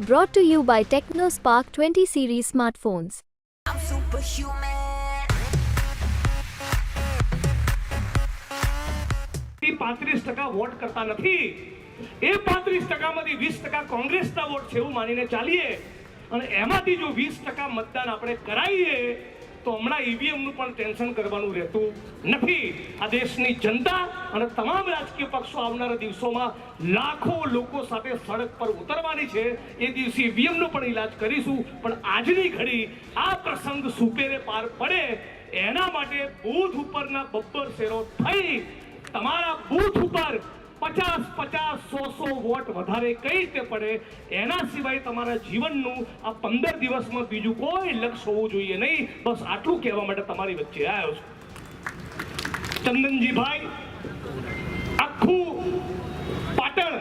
Brought to you by TechnoSpark 20 series smartphones. પાંત્રીસ ટકા vote કરતા નથી એ પાંત્રીસ ટકામાંથી વીસ ટકા કોંગ્રેસના વોટ છે એવું માનીને ચાલીએ અને એમાંથી જો વીસ ટકા મતદાન આપણે કરાવીએ તો હમણાં ઈવીએમનું પણ ટેન્શન કરવાનું રહેતું નથી. આ દેશની જનતા અને તમામ રાજકીય પક્ષો આવનારા દિવસોમાં લાખો લોકો સાથે સડક પર ઉતરવાની છે. એ દિવસે ઈવીએમ નો પણ ઈલાજ કરીશું, પણ આજની ઘડી આ પ્રસંગ સુપેરે પાર પડે એના માટે બૂથ ઉપરના બબ્બર શેરો થઈ તમારા સો વોટ વધારે કઈ રીતે પડે? એના સિવાય તમારા જીવનનું આ પંદર દિવસમાં બીજું કોઈ લક્ષ્ય હોવું જોઈએ નહીં. બસ આટલું કહેવા માટે તમારી વચ્ચે આવ્યો છું. ચંદનજીભાઈ, આખું પાટણ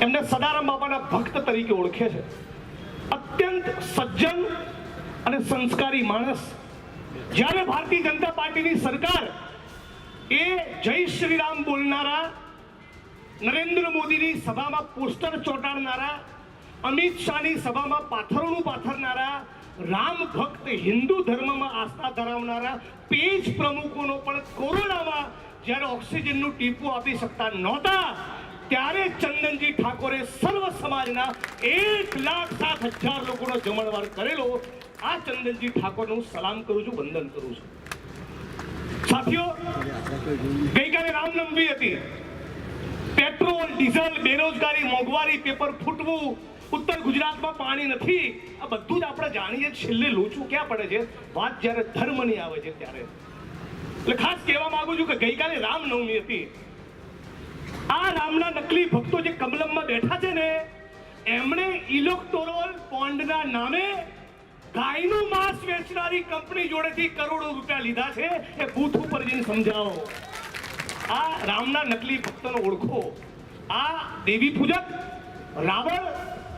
એમને સદારામ બાપાના ભક્ત તરીકે ઓળખે છે. અત્યંત સજ્જન અને સંસ્કારી માણસ. જ્યારે ભારતીય જનતા પાર્ટીની સરકાર એ જય શ્રી રામ બોલનારા નરેન્દ્ર મોદીની સભામાં પોસ્ટર ચોંટાડનારા, અમિત શાહની સભામાં પાથરોનું પાથરનારા, રામ ભક્ત હિન્દુ ધર્મમાં આસ્થા ધરાવનારા પેજ પ્રમુખોનો પણ કોરોનામાં જ્યારે ઓક્સિજનનું ટીપું આપી શકતા નહોતા, ત્યારે ચંદનજી ઠાકોરે સર્વ સમાજના એક લાખ સાત હજાર લોકોનો જમણવાર કરેલો. આ ચંદનજી ઠાકોરને સલામ કરું છું, વંદન કરું છું. સાથીઓ, ગઈકાલે રામનવમી હતી. પેટ્રોલ, ડીઝલ, બેરોજગારી, મોંઘવારી, પેપર ફૂટવું, ઉત્તર ગુજરાતમાં પાણી નથી. આ બધું જ આપણે જાણીએ છેલ્લે લોચું ક્યાં પડે છે? વાત જ્યારે ધર્મની આવે છે ત્યારે. એટલે ખાસ કહેવા માંગુ છું કે ગઈકાલે રામનવમી હતી. આ રામના નકલી ભક્તો જે કમલમમાં બેઠા છે ને, એમણે ઇલેક્ટોરલ બોન્ડના નામે ગાયનું માંસ વેચનારી કંપની જોડેથી કરોડો રૂપિયા લીધા છે. એ બૂથ ઉપર જઈને સમજાવો. આ રામના નકલી ભક્તનો ઓળખો. આ દેવી પૂજક, રાવણ,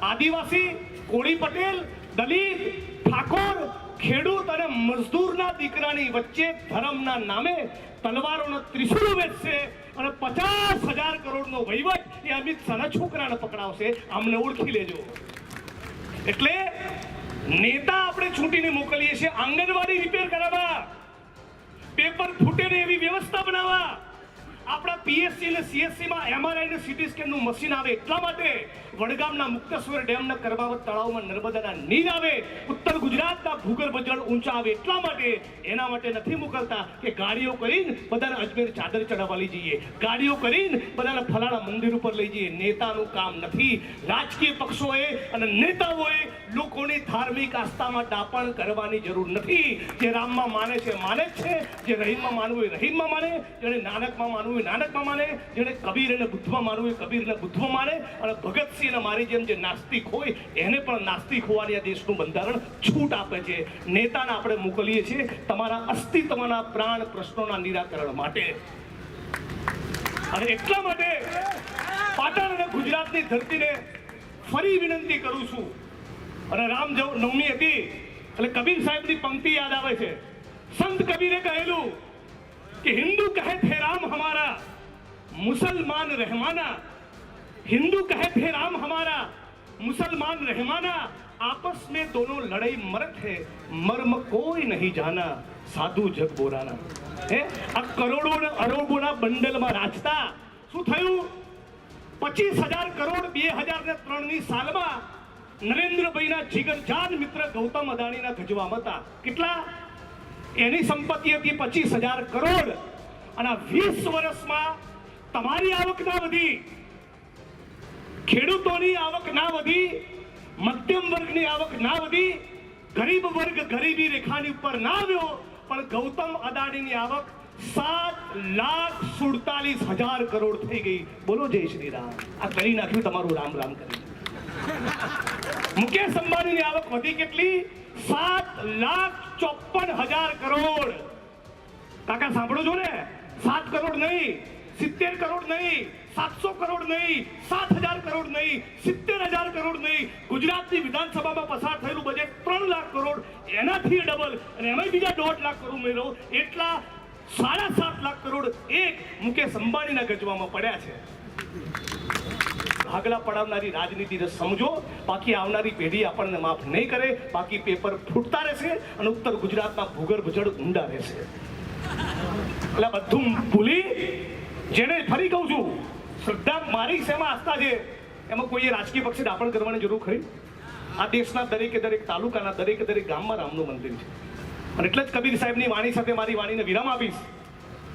આદિવાસી, કોળી પટેલ, દલિત, ઠાકોર, ખેડૂત અને મજદૂરના દીકરાની વચ્ચે ધર્મના નામે તલવારોનો ત્રિશુળ વેચશે અને પચાસ હજાર કરોડનો વહીવટ એ અમિત શાહના છોકરાને પકડાવશે. આમને ઓળખી લેજો. એટલે નેતા આપણે છૂટીને મોકલીએ છીએ. આંગણવાડી રિપેર કરાવવા. પેપર ફૂટે એવી વ્યવસ્થા બનાવવા. આપણા પીએસસી અને સીએસસી માં એમઆરઆઈ અને સીટી સ્કેનનું મશીન આવે એટલા માટે વડગામના મુક્તેશ્વર ડેમના કર્માવત તળાવમાં નર્મદાના નીર આવે. ઉત્તર ગુજરાતના ભૂગર્ભ જળ ઊંચા આવે એટલા માટે એના માટે નથી મોકલતા કે ગાડીઓ કરીને બધાને અજમેર ચાદર ચડાવવા લઈ જઈએ. ગાડીઓ કરીને બધાને ફલાણા મંદિર ઉપર લઈ જઈએ. નેતાનું કામ નથી. રાજકીય પક્ષોએ અને નેતાઓએ લોકોની ધાર્મિક આસ્થામાં ડાપણ કરવાની જરૂર નથી. જે રામમાં માને છે, માને જ છે. જે રહીમમાં માનવું હોય રહીમમાં માને. જેણે નાનકમાં માનવું હોય નાનકમાં માને. જેણે કબીર અને બુદ્ધમાં માનવું હોય કબીરને બુદ્ધમાં માને. અને ભગતસિંહ અને મારી જેમ જે નાસ્તિક હોય, એને પણ નાસ્તિક હોવાની આ દેશનું બંધારણ છૂટ આપે છે. છે નેતાને આપણે મોકલીએ છીએ તમારા અસ્તિત્વના પ્રાણ પ્રશ્નોના નિરાકરણ માટે. અને એટલા માટે પાટણ અને ગુજરાતની ધરતીને ફરી વિનંતી કરું છું. અને રામ નવમી હતી, એટલે કબીર સાહેબની પંક્તિ યાદ આવે છે. સંત કબીરે કહેલું કે હિન્દુ કહે થે રામ હમારા, મુસલમાન રહેમાના. હિન્દુ કહે થે રામ હમારા, મુસલમાન રહેમાના. आपस में दोनों लड़ाई मरत है मर्म कोई नहीं जाना સાધુ જગ બોરાના હે આ કરોડો ને અરબોના બંડલમાં રાજતા શું થયું પચીસ હજાર કરોડ બે હજાર ને ત્રણ ની સાલમાં નરેન્દ્રભાઈના જીગરજાન મિત્ર ગૌતમ અદાણીના ગજવામાં હતા કેટલા એની સંપત્તિ હતી પચીસ હજાર કરોડ અને વીસ વર્ષમાં તમારી આવક ના વધી ખેડૂતોની આવક ના વધી મધ્યમ વર્ગની આવક ના વધી. ગરીબ વર્ગ ગરીબી રેખાની ઉપર ના આવ્યો, પણ ગૌતમ અદાણીની આવક સાત લાખ સુડતાલીસ હજાર કરોડ થઈ ગઈ. બોલો જય શ્રી રામ આ કરી નાખ્યું તમારું રામ રામ કરી. મુકેશ અંબાણીની આવક વધી કેટલી? સાત લાખ ચોપન હજાર કરોડ. કાકા, સાંભળો છો ને? સાત કરોડ નહીં. સિત્તેર કરોડ નહીં, સાતસો કરોડ નહીં, સાત હજાર કરોડ નહીં, સિત્તેર હજાર કરોડ નહીં. ગુજરાતની વિધાનસભામાં પસાર થયેલું બજેટ ત્રણ લાખ કરોડ, એનાથી ડબલ અને એમાંય બીજા દોઢ લાખ કરોડ મેળવો એટલા સાડા સાત લાખ કરોડ એક મુકેશ અંબાણીના ગજવામાં પડ્યા છે. ભાગલા પડાવનારી રાજનીતિને સમજો. બાકી આવનારી પેઢી આપણને માફ નહીં કરે. બાકી પેપર ફૂટતા રહેશે અને ઉત્તર ગુજરાતના ભૂગર્ભ જળ ઊંડા રહેશે. એટલે બધું ભૂલી જેને ફરી કહું છું શ્રદ્ધા મારી શેમાં આસ્થા છે એમાં કોઈએ રાજકીય પક્ષે દાપણ કરવાની જરૂર ખરી? આ દેશના દરેકે દરેક તાલુકાના દરેકે દરેક ગામમાં રામનું મંદિર છે. અને એટલે જ કબીર સાહેબની વાણી સાથે મારી વાણીને વિરામ આપીશ.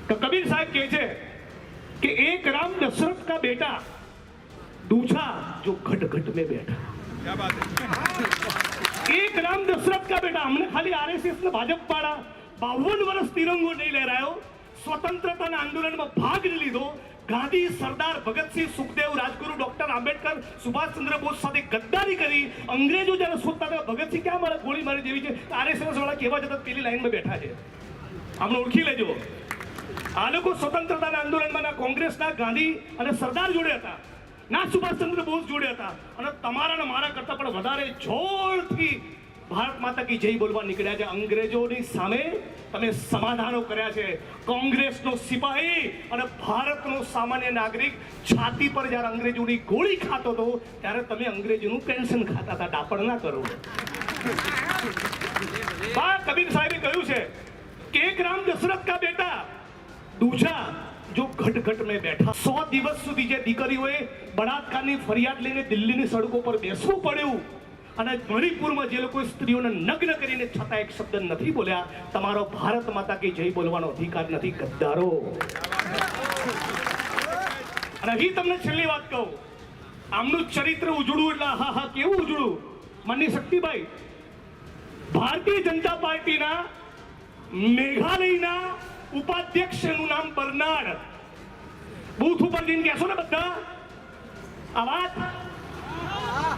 તો કબીર સાહેબ કહે છે કે એક રામ દશરથ કા બેટા દૂછા જો ઘટ ઘટ મેં બેઠા. એક રામ દશરથ કા બેટા અમને ખાલી આરએસએસ ને ભાજપ પાડા. બાવન વર્ષ તિરંગો નહીં લહેરાયો. સ્વતંત્રતાના આંદોલનમાં ભાગ લીધો. ગાંધી સરદાર ભગતસિંહ સુખદેવ, રાજગુરુ ડોક્ટર આંબેડકર, સુભાષચંદ્ર બોઝ સાથે ગદ્દારી કરી. અંગ્રેજો જ્યારે શોધતા હતા, ભગતસિંહ ક્યાં મારે ગોળી મારી દેવી છે? આરએસએસ વાળા કેવા જતા પેલી લાઈનમાં બેઠા છે. આમને ઓળખી લેજો. આ લોકો સ્વતંત્રતાના આંદોલનમાં કોંગ્રેસના ગાંધી અને સરદાર જોડે હતા. ના સુભાષચંદ્ર બોઝ જોડે હતા. અને તમારા ને મારા કરતા પણ વધારે જોરથી ભારત માતા કી જય બોલવા નીકળ્યા છે. અંગ્રેજોની સામે તમે સમાધાનો કર્યા છે. કોંગ્રેસનો સિપાહી અને ભારતનો સામાન્ય નાગરિક છાતી પર જ્યારે અંગ્રેજોની ગોળી ખાતો હતો, ત્યારે તમે અંગ્રેજોનું પેન્શન ખાતા હતા. ડાપણ ના કરો. બા કબીર સાહેબે કહ્યું છે કે એક રામ દશરથ કા બેટા, દૂજા જો ઘટ ઘટ મેં બેઠા. સો દિવસ સુધી જે દીકરીઓએ બળાત્કારની ફરિયાદ લઈને દિલ્હીની સડકો પર બેસવું પડ્યું. અને મણિપુરમાં જે લોકો સ્ત્રીઓને નગ્ન કરીને છતાં એક શબ્દ નથી બોલ્યા, તમારો ભારત માતા કે જય બોલવાનો અધિકાર નથી, ગદ્દારો. અને અહીં તમને છેલ્લી વાત કહું. આમનું ચરિત્ર ઉજળું એટલે હા હા, કેવું ઉજળું? માનની શક્તિભાઈ ભારતીય જનતા પાર્ટીના મેઘાલયના ઉપાધ્યક્ષનું નામ બર્નાડ. બૂથ ઉપર જઈને કહેશો ને બધા? આ વાત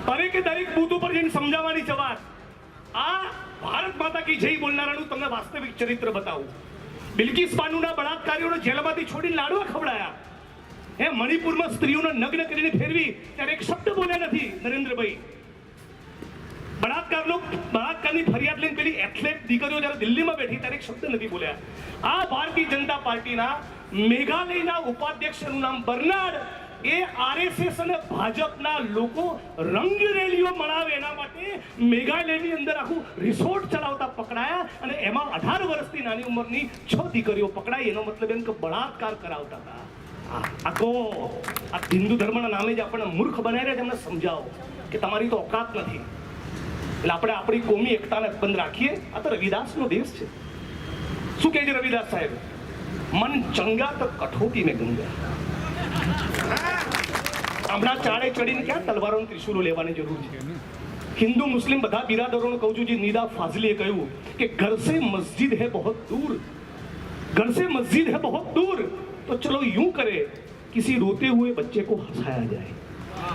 દરેકે દરેક બૂથ ઉપર જઈને સમજાવવાની વાત. આ ભારત માતા કી જય બોલનારાનું તમને વાસ્તવિક ચરિત્ર બતાવું. બિલકિસ બાનુના બળાત્કારીઓને જેલમાંથી છોડીને લાડવા ખવડાયા. હે, મણિપુરમાં સ્ત્રીઓને નગ્ન કરીને ફેરવી ત્યારે એક શબ્દ બોલ્યા નથી નરેન્દ્રભાઈ. બળાત્કારનો, બળાત્કારની ફરિયાદ લઈને પેલી એથ્લેટ દીકરીઓ જ્યારે દિલ્હીમાં બેઠી ત્યારે એક શબ્દ નથી બોલ્યા. આ ભારતીય જનતા પાર્ટીના મેઘાલયના ઉપાધ્યક્ષનું નામ બર્નાડ એ આરએસએસ અને ભાજપના લોકો રંગ રેલીઓ મનાવે એના માટે મેઘાલયની અંદર આખું રિસોર્ટ ચલાવતા પકડાયા અને એમાં અઢાર વર્ષથી નાની ઉંમરની છ દીકરીઓ પકડાઈ. એનો મતલબ એમ કે બળાત્કાર કરાવતા હતા. આ આ હિન્દુ ધર્મના નામે જ આપણને મૂર્ખ બનાવી રહ્યા એમને સમજાવો કે તમારી તો ઓકાત નથી. એટલે આપણે આપણી કોમી એકતાને બંધ રાખીએ. આ તો રવિદાસનો દેશ છે. શું કહે છે રવિદાસ સાહેબ? મન ચંગા તો કઠોટી મેં ગંગા હમણાં ચાળે ચડીને ક્યાં તલવારો અને ત્રિશુલો લેવાની જરૂર છે હિન્દુ મુસ્લિમ બધા બિરાદરોને કહું છું જે નિદા ફાઝલીએ કહ્યું કે ઘર સે મસ્જિદ હે બહોત દૂર घर से मस्जिद है बहुत दूर तो चलो यूं करे किसी रोते हुए बच्चे को हंसाया जाए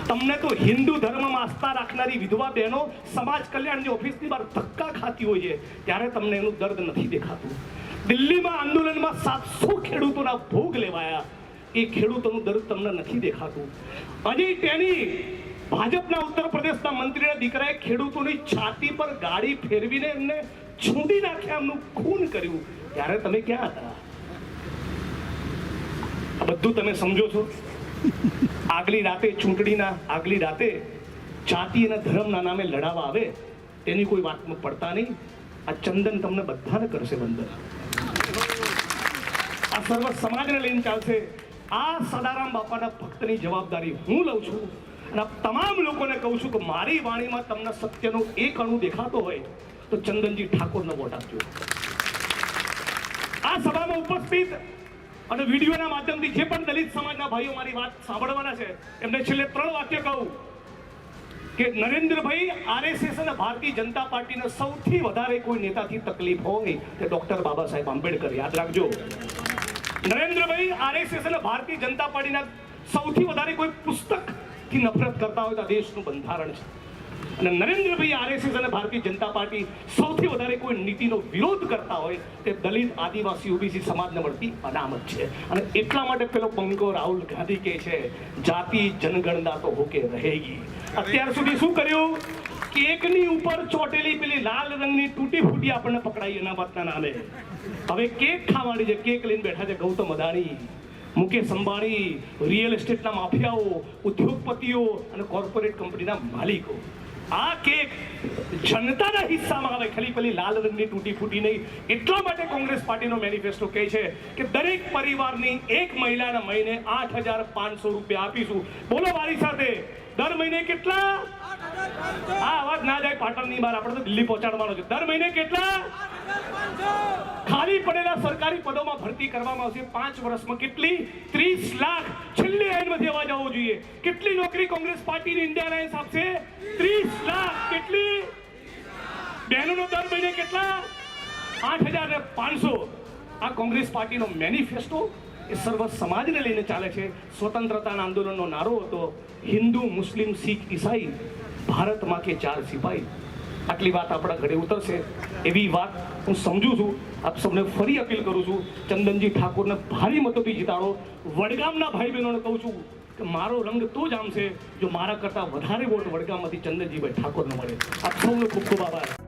તમને તો હિન્દુ ધર્મમાં આસ્થા રાખનારી વિધવા બહેનો સમાજ કલ્યાણની ઓફિસની બહાર ધક્કા ખાતી હોય છે ત્યારે તમને એનું દર્દ નથી દેખાતું દિલ્હીમાં આંદોલનમાં સાતસો ખેડૂતોના ભોગ લેવાયા એ ખેડૂતોનું દર્દ તમને નથી દેખાતું. અને તેની ભાજપના ઉત્તર પ્રદેશના મંત્રીના દીકરાએ ખેડૂતોની છાતી પર ગાડી ફેરવીને એમને છૂંડી નાખ્યા, એમનું ખૂન કર્યું. ત્યારે તમે ક્યાં હતા? આ બધું તમે સમજો છો? આગલી રાતે ચૂંટણીના આગલી રાતે જાતિ અને ધર્મના નામે લડાવા આવે તેની કોઈ વાતમાં પડતા નહીં. આ ચંદન તમને બધાને કરશે બંધન આ સર્વ સમાજને લઈને ચાલશે. આ સદારામ બાપાના ભક્તની જવાબદારી હું લઉં છું અને તમામ લોકોને કહું છું કે મારી વાણીમાં તમને સત્યનો એક અણુ દેખાતો હોય તો ચંદનજી ઠાકોરનો વોટ આપજો. આ સભામાં ઉપસ્થિત અને વિડીયોના માધ્યમથી જે પણ દલિત સમાજના ભાઈઓ મારી વાત સાંભળવાના છે, એમને છેલ્લે ત્રણ વાક્ય કહું કે નરેન્દ્રભાઈ, આરએસએસ અને ભારતીય જનતા પાર્ટીને સૌથી વધારે કોઈ નેતાથી તકલીફ હોય તે ડોક્ટર બાબા સાહેબ આંબેડકર. યાદ રાખજો. નરેન્દ્રભાઈ આરએસએસ અને ભારતીય જનતા પાર્ટીના સૌથી વધારે કોઈ પુસ્તકથી નફરત કરતા હોય તો દેશનું બંધારણ છે. અને નરેન્દ્રભાઈ આરએસએસ અને ભારતીય જનતા પાર્ટી સૌથી વધારે કોઈ નીતિનો વિરોધ કરતા હોય તે દલિત, આદિવાસી, ઓબીસી સમાજને મળતી અનામત છે. અને એટલા માટે પેલો બંકો રાહુલ ગાંધી કહે છે, જાતિ જનગણના તો હોકે રહેગી. અત્યાર સુધી શું કર્યું? કેકની ઉપર ચોટેલી પેલી લાલ રંગની તૂટી ફૂટી આપણને પકડાઈ એના બાદના નામે. હવે કેક ખાવાની છે કેક લઈને બેઠા છે ગૌતમ અદાણી, મુકેશ અંબાણી, રિયલ એસ્ટેટના માફિયાઓ, ઉદ્યોગપતિઓ અને કોર્પોરેટ કંપનીના માલિકો. આ કેક જનતાના હિસ્સામાં આવે ખાલી પેલી લાલ રંગની તૂટી ફૂટી નહીં. એટલા માટે કોંગ્રેસ પાર્ટીનો મેનિફેસ્ટો કહે છે કે દરેક પરિવારની એક મહિલાના મહિને આઠ હજાર પાંચસો રૂપિયા આપીશું. બોલો મારી સાથે, દર મહિને કેટલા? આ અવાજ ના જાય, પાટણની બહાર આપણે તો દિલ્હી પહોંચાડવાનો છે. દર મહિને કેટલા? ખાલી પડેલા સરકારી પદોમાં ભરતી કરવામાં આવશે. પાંચ વર્ષમાં કેટલી? ત્રીસ લાખ. છેલ્લી લાઈનમાંથી અવાજ આવવો જોઈએ. કેટલી નોકરી કોંગ્રેસ પાર્ટીની ઇન્ડિયા અલાયન્સ આપશે? ત્રીસ લાખ. કેટલી? બહેનોનો દર મહિને કેટલા? આઠ હજાર ને પાંચસો. આ કોંગ્રેસ પાર્ટીનો મેનિફેસ્ટો એ સર્વ સમાજને લઈને ચાલે છે. સ્વતંત્રતાના આંદોલનનો નારો હતો. હિન્દુ, મુસ્લિમ, શીખ, ઈસાઈ ભારતમાં કે ચાર સિપાહી આટલી વાત આપણા ઘરે ઉતરશે એવી વાત હું સમજુ છું. આપ સૌને ફરી અપીલ કરું છું, ચંદનજી ઠાકોરને ભારી મતોથી જીતાડો. વડગામના ભાઈ બહેનોને કહું છું કે મારો રંગ તો જ આમશે જો મારા કરતાં વધારે વોટ વડગામમાંથી ચંદનજીભાઈ ઠાકોરને મળે. આપ સૌનો ખૂબ ખૂબ આભાર.